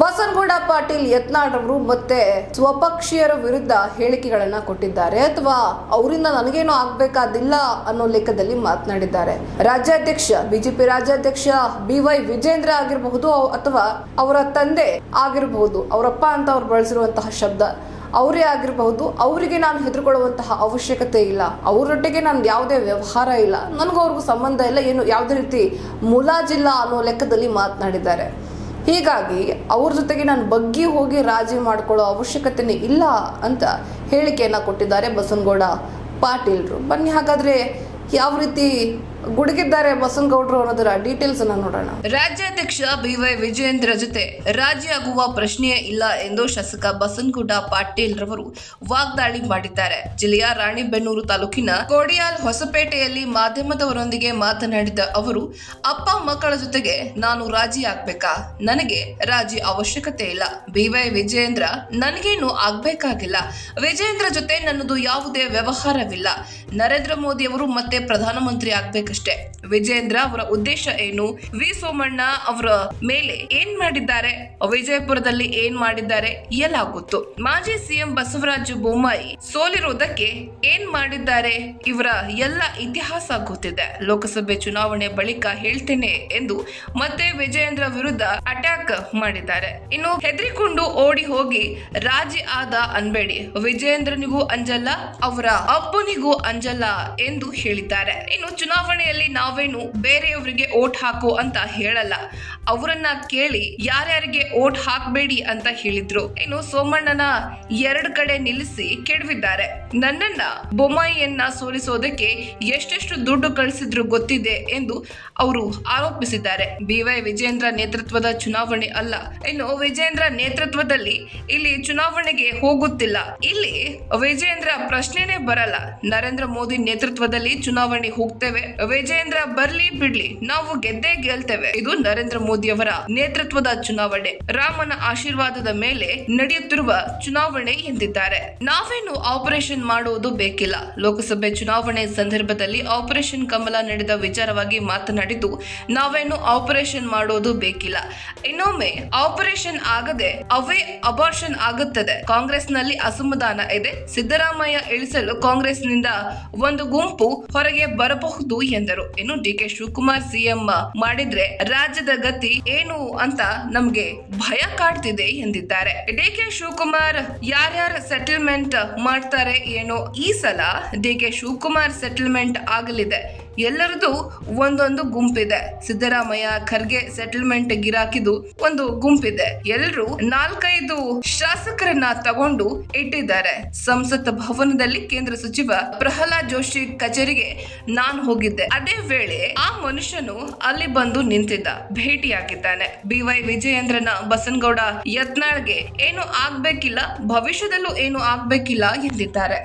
ಬಸನಗೌಡ ಪಾಟೀಲ್ ಯತ್ನಾಳ್ ಅವರು ಮತ್ತೆ ಸ್ವಪಕ್ಷೀಯರ ವಿರುದ್ಧ ಹೇಳಿಕೆಗಳನ್ನ ಕೊಟ್ಟಿದ್ದಾರೆ ಅಥವಾ ಅವರಿಂದ ನನಗೇನು ಆಗ್ಬೇಕಾದಿಲ್ಲ ಅನ್ನೋ ಲೆಕ್ಕದಲ್ಲಿ ಮಾತನಾಡಿದ್ದಾರೆ. ರಾಜ್ಯಾಧ್ಯಕ್ಷ, ಬಿಜೆಪಿ ರಾಜ್ಯಾಧ್ಯಕ್ಷ, ಬಿ ವೈ ವಿಜೇಂದ್ರ ಆಗಿರಬಹುದು ಅಥವಾ ಅವರ ತಂದೆ ಆಗಿರಬಹುದು, ಅವರಪ್ಪ ಅಂತ ಅವ್ರು ಬಳಸಿರುವಂತಹ ಶಬ್ದ. ಅವರೇ ಆಗಿರಬಹುದು, ಅವರಿಗೆ ನಾನು ಹೆದರ್ಕೊಳ್ಳುವಂತಹ ಅವಶ್ಯಕತೆ ಇಲ್ಲ. ಅವರೊಟ್ಟಿಗೆ ನಾನು ಯಾವುದೇ ವ್ಯವಹಾರ ಇಲ್ಲ. ನನಗೂ ಅವ್ರಿಗೂ ಸಂಬಂಧ ಇಲ್ಲ. ಏನು ಯಾವುದೇ ರೀತಿ ಮುಲಾಜಿಲ್ಲ ಅನ್ನೋ ಲೆಕ್ಕದಲ್ಲಿ ಮಾತನಾಡಿದ್ದಾರೆ. ಹೀಗಾಗಿ ಅವ್ರ ಜೊತೆಗೆ ನಾನು ಬಗ್ಗಿ ಹೋಗಿ ರಾಜಿ ಮಾಡ್ಕೊಳ್ಳೋ ಅವಶ್ಯಕತೆನೇ ಇಲ್ಲ ಅಂತ ಹೇಳಿಕೆಯನ್ನು ಕೊಟ್ಟಿದ್ದಾರೆ ಬಸನಗೌಡ ಪಾಟೀಲ್ರು. ಬನ್ನಿ ಹಾಗಾದ್ರೆ ಯಾವ ರೀತಿ ಗುಡುಗಿದ್ದಾರೆ ಬಸನಗೌಡರು ಅನ್ನೋದರ ಡೀಟೇಲ್ಸ್ ಅನ್ನ ನೋಡೋಣ. ರಾಜ್ಯಾಧ್ಯಕ್ಷ ಬಿವೈ ವಿಜಯೇಂದ್ರ ಜೊತೆ ರಾಜಿ ಆಗುವ ಪ್ರಶ್ನೆಯೇ ಇಲ್ಲ ಎಂದು ಶಾಸಕ ಬಸನಗೌಡ ಪಾಟೀಲ್ ರವರು ವಾಗ್ದಾಳಿ ಮಾಡಿದ್ದಾರೆ. ಜಿಲ್ಲೆಯ ರಾಣಿಬೆನ್ನೂರು ತಾಲೂಕಿನ ಕೋಡಿಯಾಲ್ ಹೊಸಪೇಟೆಯಲ್ಲಿ ಮಾಧ್ಯಮದವರೊಂದಿಗೆ ಮಾತನಾಡಿದ ಅವರು, ಅಪ್ಪ ಮಕ್ಕಳ ಜೊತೆಗೆ ನಾನು ರಾಜಿ ಆಗ್ಬೇಕಾ? ನನಗೆ ರಾಜಿ ಅವಶ್ಯಕತೆ ಇಲ್ಲ. ಬಿವೈ ವಿಜಯೇಂದ್ರ, ನನಗೇನು ಆಗ್ಬೇಕಾಗಿಲ್ಲ? ವಿಜಯೇಂದ್ರ ಜೊತೆ ನನ್ನದು ಯಾವುದೇ ವ್ಯವಹಾರವಿಲ್ಲ. ನರೇಂದ್ರ ಮೋದಿ ಅವರು ಮತ್ತೆ ಪ್ರಧಾನಮಂತ್ರಿ ಆಗ್ಬೇಕಷ್ಟೇ ವಿಜಯೇಂದ್ರ ಅವರ ಉದ್ದೇಶ ಏನು? ವಿ ಸೋಮಣ್ಣ ಅವರ ಮೇಲೆ ಏನ್ ಮಾಡಿದ್ದಾರೆ? ವಿಜಯಪುರದಲ್ಲಿ ಏನ್ ಮಾಡಿದ್ದಾರೆ? ಎಲ್ಲ ಗೊತ್ತು. ಮಾಜಿ ಸಿಎಂ ಬಸವರಾಜ ಬೊಮ್ಮಾಯಿ ಸೋಲಿರುವುದಕ್ಕೆ ಏನ್ ಮಾಡಿದ್ದಾರೆ? ಇವರ ಎಲ್ಲ ಇತಿಹಾಸ ಗೊತ್ತಿದೆ. ಲೋಕಸಭೆ ಚುನಾವಣೆ ಬಳಿಕ ಹೇಳ್ತೇನೆ ಎಂದು ಮತ್ತೆ ವಿಜಯೇಂದ್ರ ವಿರುದ್ಧ ಅಟ್ಯಾಕ್ ಮಾಡಿದ್ದಾರೆ. ಇನ್ನು ಹೆದರಿಕೊಂಡು ಓಡಿ ಹೋಗಿ ರಾಜಿ ಆದ ಅನ್ಬೇಡಿ, ವಿಜಯೇಂದ್ರನಿಗೂ ಅಂಜಲ್ಲ, ಅವರ ಅಪ್ಪನಿಗೂ ಅಂಜಲ್ಲ ಎಂದು ಹೇಳಿದ್ದಾರೆ. ಇನ್ನು ಚುನಾವಣೆಯಲ್ಲಿ ನಾವೇನು ಬೇರೆಯವರಿಗೆ ಓಟ್ ಹಾಕು ಅಂತ ಹೇಳಲ್ಲ. ಅವರನ್ನ ಕೇಳಿ ಯಾರ್ಯಾರಿಗೆ ಓಟ್ ಹಾಕಬೇಡಿ ಅಂತ ಹೇಳಿದ್ರು. ಇನ್ನು ಸೋಮಣ್ಣನ ಎರಡು ಕಡೆ ನಿಲ್ಲಿಸಿ ಕೆಡವಿದ್ದಾರೆ. ನನ್ನನ್ನ ಬೊಮ್ಮಾಯಿಯನ್ನ ಸೋಲಿಸೋದಕ್ಕೆ ಎಷ್ಟೆಷ್ಟು ದುಡ್ಡು ಕಳಿಸಿದ್ರು ಗೊತ್ತಿದೆ ಎಂದು ಅವರು ಆರೋಪಿಸಿದ್ದಾರೆ. ಬಿವೈ ವಿಜೇಂದ್ರ ನೇತೃತ್ವದ ಚುನಾವಣೆ ಅಲ್ಲ. ಇನ್ನು ವಿಜೇಂದ್ರ ನೇತೃತ್ವದಲ್ಲಿ ಇಲ್ಲಿ ಚುನಾವಣೆಗೆ ಹೋಗುತ್ತಿಲ್ಲ. ಇಲ್ಲಿ ವಿಜೇಂದ್ರ ಪ್ರಶ್ನೆನೇ ಬರಲ್ಲ. ನರೇಂದ್ರ ಮೋದಿ ನೇತೃತ್ವದಲ್ಲಿ ಚುನಾವಣೆ ಹೋಗ್ತೇವೆ. ವಿಜೇಂದ್ರ ಬರ್ಲಿ ಬಿಡ್ಲಿ, ನಾವು ಗೆದ್ದೇ ಗೆಲ್ತೇವೆ. ಇದು ನರೇಂದ್ರ ಮೋದಿ ಅವರ ನೇತೃತ್ವದ ಚುನಾವಣೆ. ರಾಮನ ಆಶೀರ್ವಾದದ ಮೇಲೆ ನಡೆಯುತ್ತಿರುವ ಚುನಾವಣೆ ಎಂದಿದ್ದಾರೆ. ನಾವೇನು ಆಪರೇಷನ್ ಮಾಡುವುದು ಬೇಕಿಲ್ಲ. ಲೋಕಸಭೆ ಚುನಾವಣೆ ಸಂದರ್ಭದಲ್ಲಿ ಆಪರೇಷನ್ ಕಮಲ ನಡೆದ ವಿಚಾರವಾಗಿ ಮಾತನಾಡಿದ್ದು, ನಾವೇನು ಆಪರೇಷನ್ ಮಾಡೋದು ಬೇಕಿಲ್ಲ. ಇನ್ನೊಮ್ಮೆ, ಆಪರೇಷನ್ ಆಗದೆ ಅವೇ ಅಬಾರ್ಷನ್ ಆಗುತ್ತದೆ. ಕಾಂಗ್ರೆಸ್ನಲ್ಲಿ ಅಸಮಾಧಾನ ಇದೆ. ಸಿದ್ದರಾಮಯ್ಯ ಇಳಿಸಲು ಕಾಂಗ್ರೆಸ್ನಿಂದ ಒಂದು ಗುಂಪು ಹೊರಗೆ ಬರಬಹುದು ಎಂದರು. ಇನ್ನು ಡಿ ಕೆ ಶಿವಕುಮಾರ್ ಸಿಎಂ ಮಾಡಿದ್ರೆ ರಾಜ್ಯದ ಗತಿ ಏನು ಅಂತ ನಮ್ಗೆ ಭಯ ಕಾಡ್ತಿದೆ ಎಂದಿದ್ದಾರೆ. ಡಿ ಕೆ ಶಿವಕುಮಾರ್ ಯಾರ್ಯಾರ ಸೆಟಲ್ಮೆಂಟ್ ಮಾಡ್ತಾರೆ ಏನೋ ಈ ಸಲ ಡಿ ಕೆ ಶಿವಕುಮಾರ್ ಸೆಟಲ್ಮೆಂಟ್ ಆಗಲಿದೆ. ಎಲ್ಲರದು ಒಂದೊಂದು ಗುಂಪಿದೆ. ಸಿದ್ದರಾಮಯ್ಯ, ಖರ್ಗೆ ಸೆಟಲ್ಮೆಂಟ್ ಗಿರಾಕಿದು ಒಂದು ಗುಂಪಿದೆ. ಎಲ್ಲರೂ ನಾಲ್ಕೈದು ಶಾಸಕರನ್ನ ತಗೊಂಡು ಇಟ್ಟಿದ್ದಾರೆ. ಸಂಸತ್ ಭವನದಲ್ಲಿ ಕೇಂದ್ರ ಸಚಿವ ಪ್ರಹ್ಲಾದ್ ಜೋಶಿ ಕಚೇರಿಗೆ ನಾನು ಹೋಗಿದ್ದೆ. ಅದೇ ವೇಳೆ ಆ ಮನುಷ್ಯನು ಅಲ್ಲಿ ಬಂದು ನಿಂತಿದ್ದ. ಭೇಟಿಯಾಗಿದ್ದಾನೆ. ಬಿವೈ ವಿಜಯೇಂದ್ರನ ಬಸನಗೌಡ ಯತ್ನಾಳ್ಗೆ ಏನು ಆಗ್ಬೇಕಿಲ್ಲ, ಭವಿಷ್ಯದಲ್ಲೂ ಏನು ಆಗ್ಬೇಕಿಲ್ಲ ಎಂದಿದ್ದಾರೆ.